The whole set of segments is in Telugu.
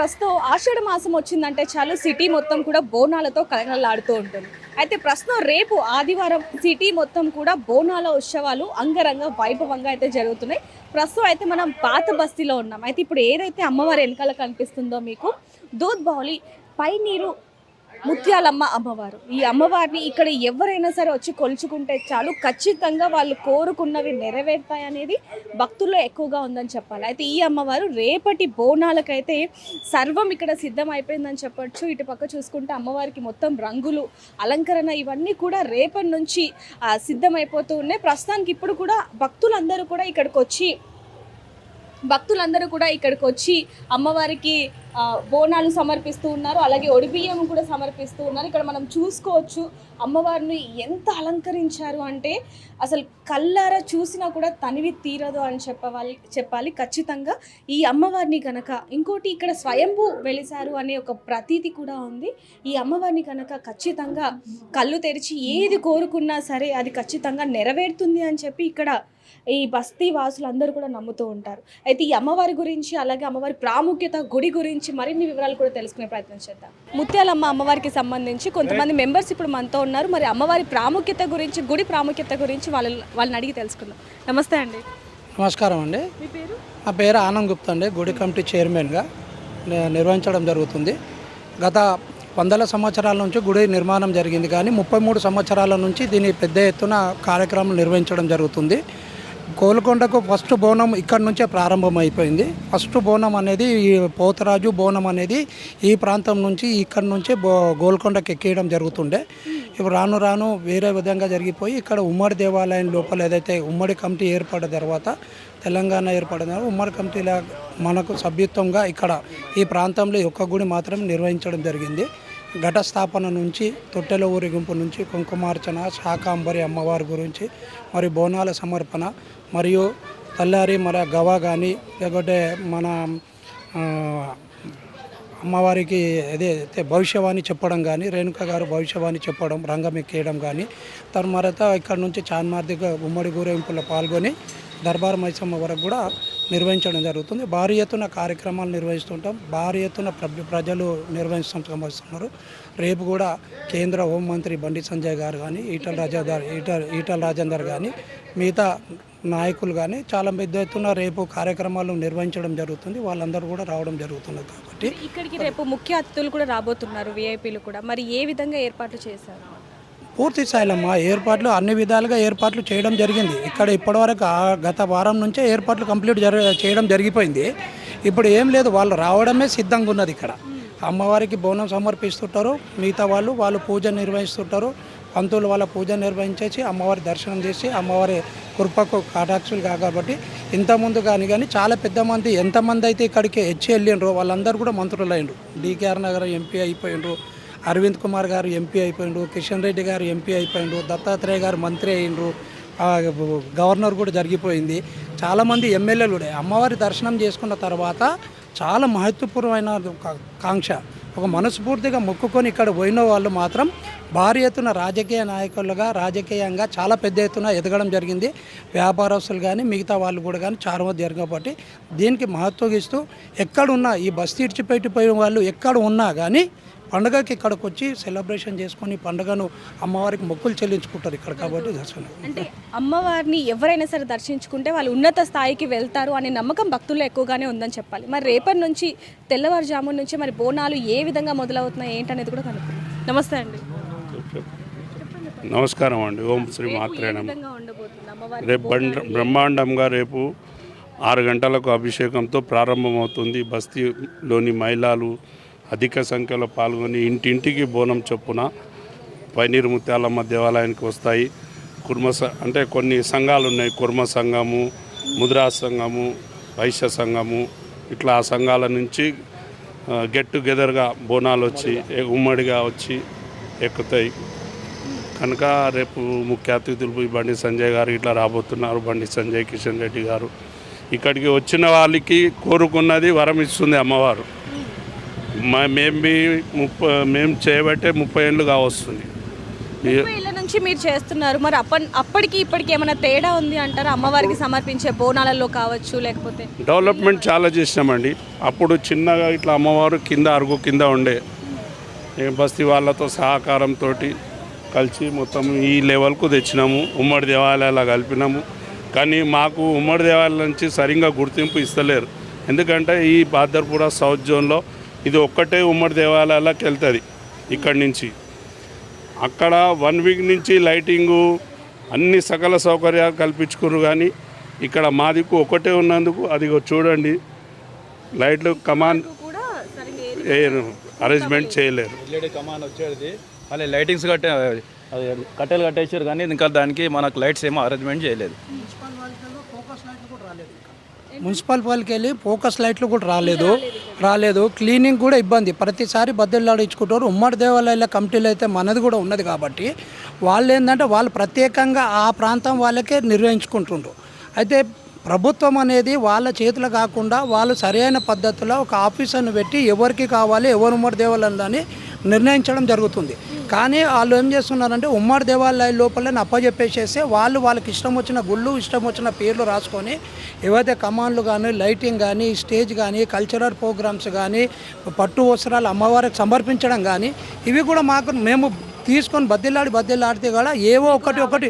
ప్రస్తుతం ఆషాఢ మాసం వచ్చిందంటే చాలు సిటీ మొత్తం కూడా బోనాలతో కలగలలాడుతూ ఉంటుంది. అయితే ప్రస్తుతం రేపు ఆదివారం సిటీ మొత్తం కూడా బోనాల ఉత్సవాలు అంగరంగ వైభవంగా అయితే జరుగుతున్నాయి. ప్రస్తుతం అయితే మనం పాత బస్తీలో ఉన్నాం. అయితే ఇప్పుడు ఏదైతే అమ్మవారి వెనకాల కనిపిస్తుందో మీకు దూద్ బౌలి పై నీరు ముత్యాలమ్మ అమ్మవారు. ఈ అమ్మవారిని ఇక్కడ ఎవరైనా సరే వచ్చి కొలుచుకుంటే చాలు. ఖచ్చితంగా వాళ్ళు కోరుకున్నవి నెరవేరుతాయి అనేది భక్తుల్లో ఎక్కువగా ఉందని చెప్పాలి. అయితే ఈ అమ్మవారు రేపటి బోనాలకైతే సర్వం ఇక్కడ సిద్ధం అయిపోయిందని చెప్పొచ్చు. ఇటు పక్క చూసుకుంటే అమ్మవారికి మొత్తం రంగులు అలంకరణ ఇవన్నీ కూడా రేపటి నుంచి సిద్ధమైపోతూ ఉన్నాయి. ప్రస్తుతానికి ఇప్పుడు కూడా భక్తులందరూ కూడా ఇక్కడికి వచ్చి భక్తులందరూ కూడా ఇక్కడికి వచ్చి అమ్మవారికి బోనాలు సమర్పిస్తూ ఉన్నారు. అలాగే ఒడిబియ్యం కూడా సమర్పిస్తూ ఉన్నారు. ఇక్కడ మనం చూసుకోవచ్చు అమ్మవారిని ఎంత అలంకరించారు అంటే అసలు కళ్ళారా చూసినా కూడా తనివి తీరదు అని చెప్పవాలి చెప్పాలి. ఖచ్చితంగా ఈ అమ్మవారిని కనుక ఇంకోటి ఇక్కడ స్వయంభూ వెలిసారు అనే ఒక ప్రతీతి కూడా ఉంది. ఈ అమ్మవారిని కనుక ఖచ్చితంగా కళ్ళు తెరిచి ఏది కోరుకున్నా సరే అది ఖచ్చితంగా నెరవేరుతుంది అని చెప్పి ఇక్కడ ఈ బస్తీ వాసులందరూ కూడా నమ్ముతూ ఉంటారు. అయితే ఈ అమ్మవారి గురించి అలాగే అమ్మవారి ప్రాముఖ్యత గుడి గురించి మరిన్ని వివరాలు కూడా తెలుసుకునే ప్రయత్నం చేద్దాం. ముత్యాలమ్మ అమ్మవారికి సంబంధించి కొంతమంది మెంబర్స్ ఇప్పుడు మనతో ఉన్నారు. మరి అమ్మవారి ప్రాముఖ్యత గురించి గుడి ప్రాముఖ్యత గురించి వాళ్ళ వాళ్ళని అడిగి తెలుసుకుందాం. నమస్తే అండి. నమస్కారం అండి. మీ పేరు? నా పేరు ఆనంద్ గుప్తా అండి. గుడి కమిటీ చైర్మన్గా నిర్వహించడం జరుగుతుంది. గత వందల సంవత్సరాల నుంచి గుడి నిర్మాణం జరిగింది కానీ ముప్పై మూడు సంవత్సరాల నుంచి దీని పెద్ద ఎత్తున కార్యక్రమం నిర్వహించడం జరుగుతుంది. గోల్కొండకు ఫస్ట్ బోనం ఇక్కడ నుంచే ప్రారంభమైపోయింది. ఫస్ట్ బోనం అనేది ఈ పోతరాజు బోనం అనేది ఈ ప్రాంతం నుంచి ఇక్కడ నుంచే బో గోల్కొండకు ఎక్కేయడం జరుగుతుండే. ఇప్పుడు రాను రాను వేరే విధంగా జరిగిపోయి ఇక్కడ ఉమ్మడి దేవాలయం లోపల ఏదైతే ఉమ్మడి కమిటీ ఏర్పడిన తర్వాత తెలంగాణ ఏర్పడిన ఉమ్మడి కమిటీల మనకు సభ్యత్వంగా ఇక్కడ ఈ ప్రాంతంలో ఒక్క గుడి మాత్రం నిర్వహించడం జరిగింది. ఘట స్థాపన నుంచి తొట్టెల ఊరేగింపు నుంచి కుంకుమార్చన శాకాంబరి అమ్మవారి గురించి మరి బోనాల సమర్పణ మరియు తల్లారి మన గవా కానీ లేకపోతే మన అమ్మవారికి ఏదైతే భవిష్యవాణి చెప్పడం కానీ రేణుక గారు భవిష్యవాణి చెప్పడం రంగం ఎక్కేయడం కానీ తర్వాత ఇక్కడ నుంచి చాన్మార్దిగా ఉమ్మడి ఊరేగింపులో పాల్గొని దర్బార్ మైసమ్మ వరకు కూడా నిర్వహించడం జరుగుతుంది. భారీ ఎత్తున కార్యక్రమాలు నిర్వహిస్తుంటాం. భారీ ఎత్తున ప్ర- ప్రజలు నిర్వహిస్తున్నారు రేపు కూడా కేంద్ర హోంమంత్రి బండి సంజయ్ గారు కానీ ఈటల రాజా గారు ఈటల ఈటల రాజేందర్ కానీ మిగతా నాయకులు కానీ చాలా పెద్ద ఎత్తున రేపు కార్యక్రమాలు నిర్వహించడం జరుగుతుంది. వాళ్ళందరూ కూడా రావడం జరుగుతున్నది కాబట్టి ఇక్కడికి రేపు ముఖ్య అతిథులు కూడా రాబోతున్నారు విఐపీలు కూడా. మరి ఏ విధంగా ఏర్పాట్లు చేశారు? పూర్తి స్థాయిలమ్మా ఏర్పాట్లు అన్ని విధాలుగా ఏర్పాట్లు చేయడం జరిగింది. ఇక్కడ ఇప్పటివరకు గత వారం నుంచే ఏర్పాట్లు కంప్లీట్ జర చేయడం జరిగిపోయింది. ఇప్పుడు ఏం లేదు వాళ్ళు రావడమే సిద్ధంగా ఉన్నది ఇక్కడ. అమ్మవారికి బోనం సమర్పిస్తుంటారు మిగతా వాళ్ళు వాళ్ళు పూజ నిర్వహిస్తుంటారు. పంతులు వాళ్ళ పూజ నిర్వహించేసి అమ్మవారి దర్శనం చేసి అమ్మవారి కృపకు కాటాక్షులు కాబట్టి ఇంతకుముందు కానీ కానీ చాలా పెద్ద మంది ఎంతమంది అయితే ఇక్కడికి హెచ్చి వెళ్ళిండ్రో వాళ్ళందరూ కూడా మంత్రులు అయ్యిండ్రు డికేఆర్ నగర్ ఎంపీ అయిపోయిండ్రు అరవింద్ కుమార్ గారు ఎంపీ అయిపోయిండ్రు కిషన్ రెడ్డి గారు ఎంపీ అయిపోయిండ్రు దత్తాత్రేయ గారు మంత్రి అయ్యిండ్రు గవర్నర్ కూడా జరిగిపోయింది. చాలామంది ఎమ్మెల్యేలు కూడా. అమ్మవారి దర్శనం చేసుకున్న తర్వాత చాలా మహత్వపూర్వమైన ఒక కాంక్ష. ఒక మనస్ఫూర్తిగా మొక్కుకొని ఇక్కడ పోయిన వాళ్ళు మాత్రం భారీ ఎత్తున రాజకీయ నాయకులుగా రాజకీయంగా చాలా పెద్ద ఎత్తున ఎదగడం జరిగింది. వ్యాపారస్తులు కానీ మిగతా వాళ్ళు కూడా కానీ చాలా మంది జరిగింది కాబట్టి దీనికి మహత్వం ఇస్తూ ఎక్కడున్నా ఈ బస్తీ ఇడిచిపెట్టిపోయిన వాళ్ళు ఎక్కడ ఉన్నా కానీ పండగకి ఇక్కడికి వచ్చి సెలబ్రేషన్ చేసుకొని పండుగను అమ్మవారికి మొక్కులు చెల్లించుకుంటారు ఇక్కడ కాబట్టి దర్శనం. అంటే అమ్మవారిని ఎవరైనా సరే దర్శించుకుంటే వాళ్ళు ఉన్నత స్థాయికి వెళ్తారు అనే నమ్మకం భక్తుల్లో ఎక్కువగానే ఉందని చెప్పాలి. మరి రేపటి నుంచి తెల్లవారుజామున నుంచి మరి బోనాలు ఏ విధంగా మొదలవుతున్నాయి ఏంటనేది కూడా కనుక్కుందాం. నమస్తే అండి. నమస్కారం అండి. ఓం శ్రీ మాత్రే ఏ నమః. విధంగా ఉండబోతుంది అమ్మవారి రేపు బండ బ్రహ్మాండంగా రేపు ఆరు గంటలకు అభిషేకంతో ప్రారంభమవుతుంది. బస్తీలోని మహిళలు అధిక సంఖ్యలో పాల్గొని ఇంటింటికి బోనం చొప్పున పైనీరు ముత్యాలమ్మ దేవాలయానికి వస్తాయి. కుర్మ స- అంటే కొన్ని సంఘాలు ఉన్నాయి. కుర్మ సంఘము ముద్రా సంఘము వైశ్య సంఘము. ఇట్లా ఆ సంఘాల నుంచి గెట్ టుగెదర్గా బోనాలు వచ్చి ఉమ్మడిగా వచ్చి ఎక్కుతాయి. కనుక రేపు ముఖ్య అతిథులు ఈ బండి సంజయ్ గారు ఇట్లా రాబోతున్నారు. బండి సంజయ్ కిషన్ రెడ్డి గారు. ఇక్కడికి వచ్చిన వాళ్ళకి కోరుకున్నది వరం ఇస్తుంది అమ్మవారు. మా మేము ముప్ప మేము చేయబట్టే ముప్పై ఏళ్ళుగా వస్తుంది ముప్పై ఏళ్ళ నుంచి మీరు చేస్తున్నారు. మరి అప్పటి అప్పటికి ఇప్పటికి ఏమైనా తేడా ఉంది అంటారా? అమ్మవారికి సమర్పించే బోనాలలో కావచ్చు లేకపోతే డెవలప్మెంట్ చాలా చేసినామండి. అప్పుడు చిన్నగా ఇట్లా అమ్మవారు కింద అరుగు కింద ఉండే. బస్తీ వాళ్ళతో సహకారంతో కలిసి మొత్తం ఈ లెవెల్కు తెచ్చినాము. ఉమ్మడి దేవాలయాల కలిపినాము. కానీ మాకు ఉమ్మడి దేవాలయాల నుంచి సరిగ్గా గుర్తింపు ఇస్తలేరు. ఎందుకంటే ఈ బాదర్పుర సౌత్ జోన్లో ఇది ఒక్కటే ఉమ్మడి దేవాలయాలకు వెళ్తుంది ఇక్కడి నుంచి. అక్కడ వన్ వీక్ నుంచి లైటింగు అన్ని సకల సౌకర్యాలు కల్పించుకున్నారు కానీ ఇక్కడ మా దిక్కు ఒకటే ఉన్నందుకు అది చూడండి. లైట్లు కమాన్ కూడా సరిగ్గా అరేంజ్మెంట్ చేయలేరు. ఎల్ఈడి కమాన్ వచ్చేది. మళ్ళీ లైటింగ్స్ కట్టే అది కట్టెలు కట్టేసారు కానీ ఇంకా దానికి మనకు లైట్స్ ఏమో అరేంజ్మెంట్ చేయలేదు. మున్సిపల్ వాళ్ళకి వెళ్ళి ఫోకస్ లైట్లు కూడా రాలేదు. రాలేదు. క్లీనింగ్ కూడా ఇబ్బంది. ప్రతిసారి బద్దెలాడించుకుంటారు ఉమ్మడి దేవాలయాల కమిటీలు అయితే మనది కూడా ఉన్నది కాబట్టి వాళ్ళు ఏంటంటే వాళ్ళు ప్రత్యేకంగా ఆ ప్రాంతం వాళ్ళకే నిర్వహించుకుంటుండ్రు అయితే ప్రభుత్వం అనేది వాళ్ళ చేతులు కాకుండా వాళ్ళు సరైన పద్ధతిలో ఒక ఆఫీసర్ను పెట్టి ఎవరికి కావాలి ఎవరు ఉమ్మడి దేవాలయంలో అని నిర్ణయించడం జరుగుతుంది. కానీ వాళ్ళు ఏం చేస్తున్నారంటే ఉమ్మడి దేవాలయాల లోపలనే అప్పజెప్పేసేసి వాళ్ళు వాళ్ళకి ఇష్టం వచ్చిన గుళ్ళు ఇష్టం వచ్చిన పేర్లు రాసుకొని ఏవైతే కమాండ్లు కానీ లైటింగ్ కానీ స్టేజ్ కానీ కల్చరల్ ప్రోగ్రామ్స్ కానీ పట్టు వస్త్రాలు అమ్మవారికి సమర్పించడం కానీ ఇవి కూడా మాకు మేము తీసుకొని బద్దెలాడి బద్దెలాడితే కూడా ఏవో ఒకటి ఒకటి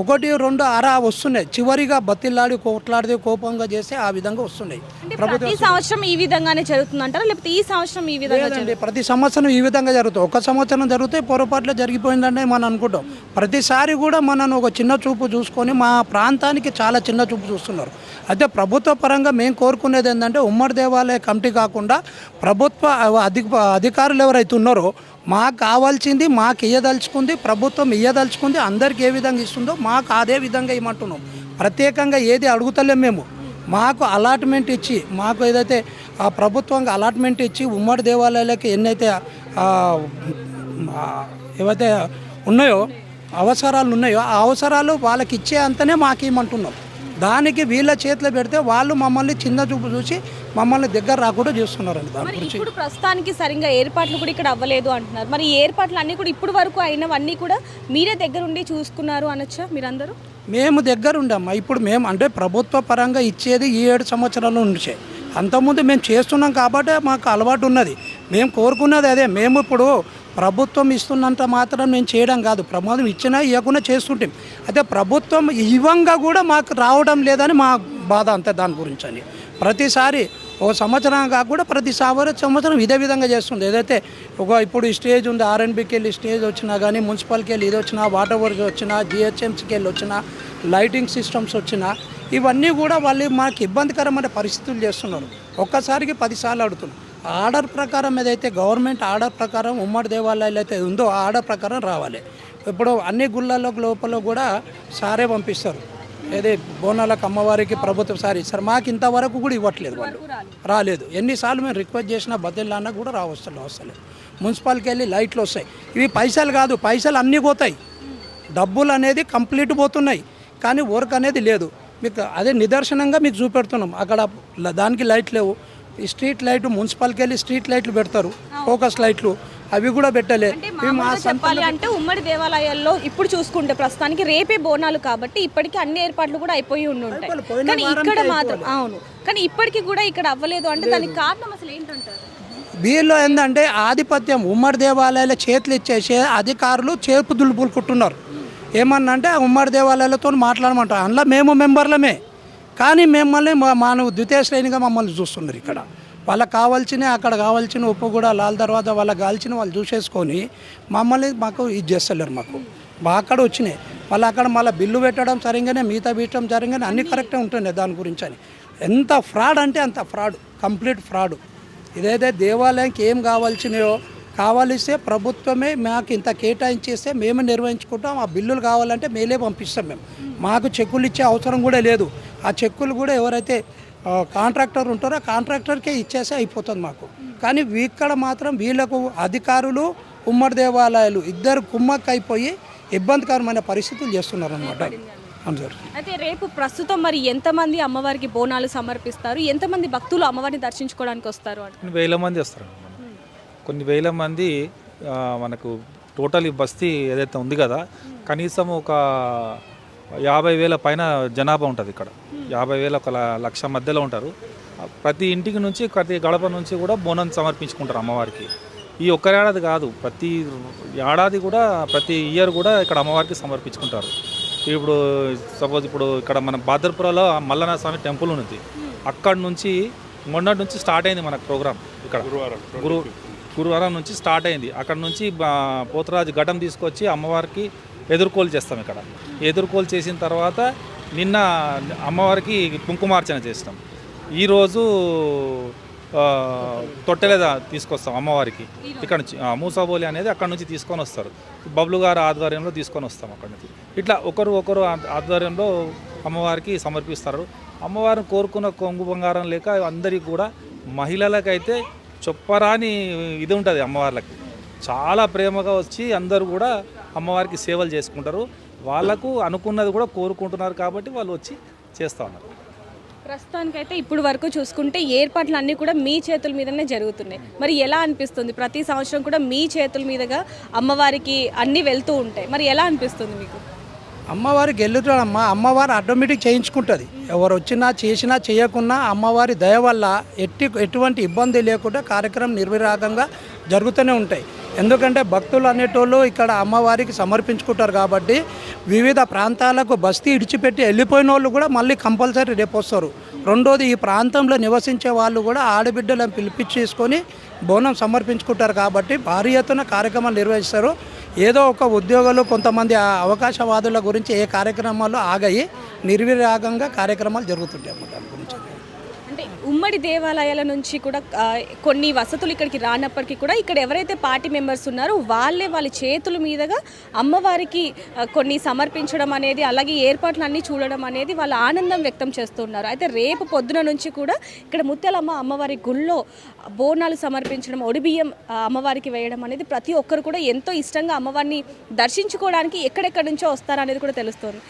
ఒకటి రెండు అర వస్తున్నాయి. చివరిగా బతిల్లాడి కోట్లాడితే కోపంగా చేస్తే ఆ విధంగా వస్తున్నాయి. ప్రతి సంవత్సరం ఈ విధంగానే జరుగుతుంది అంటారా లేకపోతే ఈ సంవత్సరం ఈ విధంగా ప్రతి సంవత్సరం ఈ విధంగా జరుగుతుంది. ఒక సంవత్సరం జరిగితే పొరపాట్లు జరిగిపోయిందంటే మనం అనుకుంటాం. ప్రతిసారి కూడా మనం ఒక చిన్న చూపు చూసుకొని మా ప్రాంతానికి చాలా చిన్న చూపు చూస్తున్నారు. అయితే ప్రభుత్వ పరంగా మేము కోరుకునేది ఏంటంటే ఉమ్మడి దేవాలయ కమిటీ కాకుండా ప్రభుత్వ అధిక అధికారులు ఎవరైతే ఉన్నారో మాకు కావాల్సింది మాకు ఇయ్యదలుచుకుంది ప్రభుత్వం ఇయ్యదలుచుకుంది అందరికి ఏ విధంగా ఇస్తుందో మాకు అదే విధంగా ఇవ్వమంటున్నాం ప్రత్యేకంగా ఏది అడుగుతలేం మేము. మాకు అలాట్మెంట్ ఇచ్చి మాకు ఏదైతే ఆ ప్రభుత్వంగా అలాట్మెంట్ ఇచ్చి ఉమ్మడి దేవాలయాలకి ఎన్నైతే ఏవైతే ఉన్నాయో అవసరాలు ఉన్నాయో ఆ అవసరాలు వాళ్ళకి ఇచ్చే అంతనే మాకు ఇవ్వమంటున్నాం దానికి వీళ్ళ చేతిలో పెడితే వాళ్ళు మమ్మల్ని చిన్న చూపు చూసి మమ్మల్ని దగ్గర రాకుండా చేస్తున్నారండి దాని మరి గురించి. ఇప్పుడు ప్రస్తుతానికి సరిగ్గా ఏర్పాట్లు కూడా ఇక్కడ అవ్వలేదు అంటున్నారు. మరి ఈ ఏర్పాట్లు అన్ని కూడా ఇప్పుడు వరకు అయినవన్నీ కూడా మీరే దగ్గరుండి చూసుకున్నారు అనొచ్చా మీరందరూ? మేము దగ్గర ఉండమ్మా. ఇప్పుడు మేము అంటే ప్రభుత్వ పరంగా ఇచ్చేది ఈ ఏడు సంవత్సరాల నుంచే. అంతకుముందు మేము చేస్తున్నాం కాబట్టి మాకు అలవాటు ఉన్నది. మేము కోరుకున్నది అదే. మేము ఇప్పుడు ప్రభుత్వం ఇస్తున్నంత మాత్రం మేము చేయడం కాదు. ప్రమాదం ఇచ్చినా ఇవ్వకుండా చేస్తుంటాం. అయితే ప్రభుత్వం ఇవ్వంగా కూడా మాకు రావడం లేదని మా బాధ అంతే దాని గురించి అని. ప్రతిసారి ఓ సంవత్సరం కాకుండా ప్రతి సంవత్సరం సంవత్సరం ఇదే విధంగా చేస్తుంది. ఏదైతే ఒక ఇప్పుడు ఈ స్టేజ్ ఉంది ఆర్ఎన్బికి వెళ్ళి స్టేజ్ వచ్చినా కానీ మున్సిపల్కి వెళ్ళి ఇది వచ్చినా వాటర్ వర్క్ వచ్చినా జిహెచ్ఎంసీకి వెళ్ళి వచ్చినా లైటింగ్ సిస్టమ్స్ వచ్చినా ఇవన్నీ కూడా వాళ్ళు మాకు ఇబ్బందికరమైన పరిస్థితులు చేస్తున్నారు. ఒక్కసారికి పదిసార్లు అడుగుతున్నారు ఆర్డర్ ప్రకారం ఏదైతే గవర్నమెంట్ ఆర్డర్ ప్రకారం ఉమ్మడి దేవాలయాలు అయితే ఉందో ఆ ఆర్డర్ ప్రకారం రావాలి. ఇప్పుడు అన్ని గుళ్ళల్లో లోపల కూడా సారే పంపిస్తారు. ఏది బోనాలకు అమ్మవారికి ప్రభుత్వం సారి ఇస్తారు మాకు ఇంతవరకు కూడా ఇవ్వట్లేదు వాళ్ళు. రాలేదు. ఎన్నిసార్లు మేము రిక్వెస్ట్ చేసినా బదిలన్నా కూడా రావస్తలేదు వస్తలేదు. మున్సిపాలిటీకి వెళ్ళి లైట్లు వస్తాయి. ఇవి పైసలు కాదు పైసలు అన్నీ పోతాయి. డబ్బులు అనేది కంప్లీట్ పోతున్నాయి. కానీ వర్క్ అనేది లేదు. మీకు అదే నిదర్శనంగా మీకు చూపెడుతున్నాం. అక్కడ దానికి లైట్ లేవు. ఈ స్ట్రీట్ లైట్ మున్సిపాలిటీకి వెళ్ళి స్ట్రీట్ లైట్లు పెడతారు ఫోకస్ లైట్లు అవి కూడా పెట్టలే. చెప్పాలి అంటే ఉమ్మడి దేవాలయాల్లో ఇప్పుడు చూసుకుంటే ప్రస్తుతానికి రేపే బోనాలు కాబట్టి ఇప్పటికీ అన్ని ఏర్పాట్లు కూడా అయిపోయి ఉండి కానీ ఇక్కడ మాత్రం అవును. కానీ ఇప్పటికీ కూడా ఇక్కడ అవ్వలేదు అంటే దానికి కారణం అసలు ఏంటంటారు? వీళ్ళు ఏంటంటే ఆధిపత్యం ఉమ్మడి దేవాలయాల చేతులు ఇచ్చేసి అధికారులు చేపు దులుపుకుంటున్నారు ఏమన్నా అంటే ఉమ్మడి దేవాలయాలతో మాట్లాడమంటారు. అందులో మేము మెంబర్లమే. కానీ మిమ్మల్ని మా మానవ ద్వితీయ శ్రేణిగా మమ్మల్ని చూస్తున్నారు ఇక్కడ. వాళ్ళకి కావాల్సిన అక్కడ కావాల్సిన ఉప్పు కూడా లాల్ తర్వాత వాళ్ళకి కావాల్సిన వాళ్ళు చూసేసుకొని మమ్మల్ని మాకు ఇది చేస్తలేరు మాకు. మా అక్కడ వచ్చినాయి. మళ్ళీ అక్కడ మళ్ళీ బిల్లు పెట్టడం సరిగానే మిగతా పెట్టడం సరిగానే అన్ని కరెక్టే ఉంటుండే దాని గురించి అని. ఎంత ఫ్రాడ్ అంటే అంత ఫ్రాడ్ కంప్లీట్ ఫ్రాడ్. ఇదైతే దేవాలయానికి ఏం కావాల్సినయో కావాలిస్తే ప్రభుత్వమే మాకు ఇంత కేటాయించేస్తే మేము నిర్వహించుకుంటాం ఆ బిల్లులు కావాలంటే మేలే పంపిస్తాం మేము. మాకు చెక్కులు ఇచ్చే అవసరం కూడా లేదు. ఆ చెక్కులు కూడా ఎవరైతే కాంట్రాక్టర్ ఉంటారో ఆ కాంట్రాక్టర్కే ఇచ్చేస్తే అయిపోతుంది మాకు. కానీ ఇక్కడ మాత్రం వీళ్ళకు అధికారులు ఉమ్మడి దేవాలయాలు ఇద్దరు కుమ్మక్క అయిపోయి ఇబ్బందికరమైన పరిస్థితులు చేస్తున్నారు అనమాట అయితే రేపు ప్రస్తుతం మరి ఎంతమంది అమ్మవారికి బోనాలు సమర్పిస్తారు? ఎంతమంది భక్తులు అమ్మవారిని దర్శించుకోవడానికి వస్తారు అంటే కొన్ని వేల మంది వస్తారు. కొన్ని వేల మంది మనకు టోటల్ బస్తీ ఏదైతే ఉంది కదా కనీసం ఒక యాభై వేల పైన జనాభా ఉంటుంది ఇక్కడ. యాభై వేల ఒక లక్ష మధ్యలో ఉంటారు. ప్రతి ఇంటికి నుంచి ప్రతి గడప నుంచి కూడా బోనం సమర్పించుకుంటారు అమ్మవారికి. ఈ ఒక్క ఏడాది కాదు ప్రతి ఏడాది కూడా ప్రతి ఇయర్ కూడా ఇక్కడ అమ్మవారికి సమర్పించుకుంటారు. ఇప్పుడు సపోజ్ ఇప్పుడు ఇక్కడ మన బాదర్పురలో మల్లన్న స్వామి టెంపుల్ ఉంది అక్కడ నుంచి మొన్నటి నుంచి స్టార్ట్ అయింది మనకు ప్రోగ్రామ్ ఇక్కడ. గురువారం గురు గురువారం నుంచి స్టార్ట్ అయింది. అక్కడ నుంచి పోతురాజు ఘటం తీసుకొచ్చి అమ్మవారికి ఎదుర్కోలు చేస్తాం ఇక్కడ. ఎదుర్కోలు చేసిన తర్వాత నిన్న అమ్మవారికి కుంకుమార్చన చేస్తాం ఈరోజు ఆ, తొట్టెలేద తీసుకొస్తాం అమ్మవారికి. ఇక్కడ నుంచి మూసాబోలి అనేది అక్కడ నుంచి తీసుకొని వస్తారు. బబ్లు గారు ఆధ్వర్యంలో తీసుకొని వస్తాం అక్కడ నుంచి. ఇట్లా ఒకరు ఒకరు ఆధ్వర్యంలో అమ్మవారికి సమర్పిస్తారు. అమ్మవారిని కోరుకున్న కొంగు బంగారం లేక అందరికీ కూడా మహిళలకైతే చొప్పరాని ఇది ఉంటుంది అమ్మవార్లకి. చాలా ప్రేమగా వచ్చి అందరూ కూడా అమ్మవారికి సేవలు చేసుకుంటారు. వాళ్ళకు అనుకున్నది కూడా కోరుకుంటున్నారు కాబట్టి వాళ్ళు వచ్చి చేస్తూ ఉన్నారు. ప్రస్తుతానికైతే ఇప్పుడు వరకు చూసుకుంటే ఏర్పాట్లు అన్నీ కూడా మీ చేతుల మీదనే జరుగుతున్నాయి. మరి ఎలా అనిపిస్తుంది? ప్రతి సంవత్సరం కూడా మీ చేతుల మీదుగా అమ్మవారికి అన్నీ వెళ్తూ ఉంటాయి. మరి ఎలా అనిపిస్తుంది మీకు? అమ్మవారికి వెళ్తాడమ్మా అమ్మవారు ఆటోమేటిక్ చేయించుకుంటుంది. ఎవరు వచ్చినా చేసినా చేయకున్నా అమ్మవారి దయ వల్ల ఎట్టి ఎటువంటి ఇబ్బంది లేకుండా కార్యక్రమం నిర్విరాగంగా జరుగుతూనే ఉంటాయి. ఎందుకంటే భక్తులు అనేటోళ్ళు ఇక్కడ అమ్మవారికి సమర్పించుకుంటారు కాబట్టి వివిధ ప్రాంతాలకు బస్తీ ఇడిచిపెట్టి వెళ్ళిపోయిన వాళ్ళు కూడా మళ్ళీ కంపల్సరీ రేపు వస్తారు. రెండోది ఈ ప్రాంతంలో నివసించే వాళ్ళు కూడా ఆడబిడ్డలను పిలిపించేసుకొని బోనం సమర్పించుకుంటారు కాబట్టి భారీ ఎత్తున కార్యక్రమాలు నిర్వహిస్తారు. ఏదో ఒక ఉద్యోగులు కొంతమంది అవకాశవాదుల గురించి ఏ కార్యక్రమాలు ఆగాయి నిర్విరాగంగా కార్యక్రమాలు జరుగుతుంటాయి అన్నమాట. ఉమ్మడి దేవాలయాల నుంచి కూడా కొన్ని వసతులు ఇక్కడికి రానప్పటికీ కూడా ఇక్కడ ఎవరైతే పార్టీ మెంబర్స్ ఉన్నారో వాళ్ళే వాళ్ళ చేతుల మీదుగా అమ్మవారికి కొన్ని సమర్పించడం అనేది అలాగే ఏర్పాట్లు అన్నీ చూడడం అనేది వాళ్ళ ఆనందం వ్యక్తం చేస్తున్నారు అయితే రేపు పొద్దున నుంచి కూడా ఇక్కడ ముత్యాలమ్మ అమ్మవారి గుళ్ళో బోనాలు సమర్పించడం ఒడిబియ్యం అమ్మవారికి వేయడం అనేది ప్రతి ఒక్కరు కూడా ఎంతో ఇష్టంగా అమ్మవారిని దర్శించుకోవడానికి ఎక్కడెక్కడి నుంచో వస్తారనేది కూడా తెలుస్తుంది.